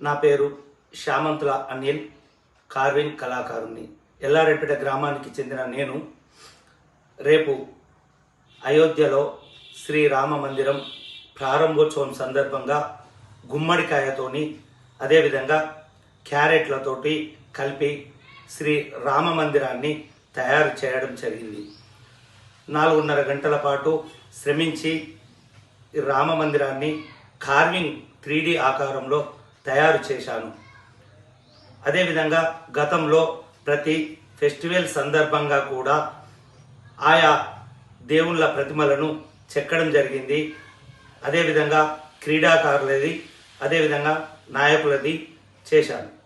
నా పేరు శ్యామంతుల అనిల్ కార్వింగ్ కళాకారుణ్ణి. ఎల్లారెడ్డిపేట గ్రామానికి చెందిన నేను రేపు అయోధ్యలో శ్రీరామ మందిరం ప్రారంభోత్సవం సందర్భంగా గుమ్మడికాయతోని అదేవిధంగా క్యారెట్లతోటి కలిపి శ్రీ రామ మందిరాన్ని తయారు చేయడం జరిగింది. నాలుగున్నర గంటల పాటు శ్రమించి రామ మందిరాన్ని కార్వింగ్ త్రీ ఆకారంలో తయారు చేశాను. అదేవిధంగా గతంలో ప్రతి ఫెస్టివల్ సందర్భంగా కూడా ఆయా దేవుళ్ళ ప్రతిమలను చెక్కడం జరిగింది. అదేవిధంగా క్రీడాకారులది అదేవిధంగా నాయకులది చేశాను.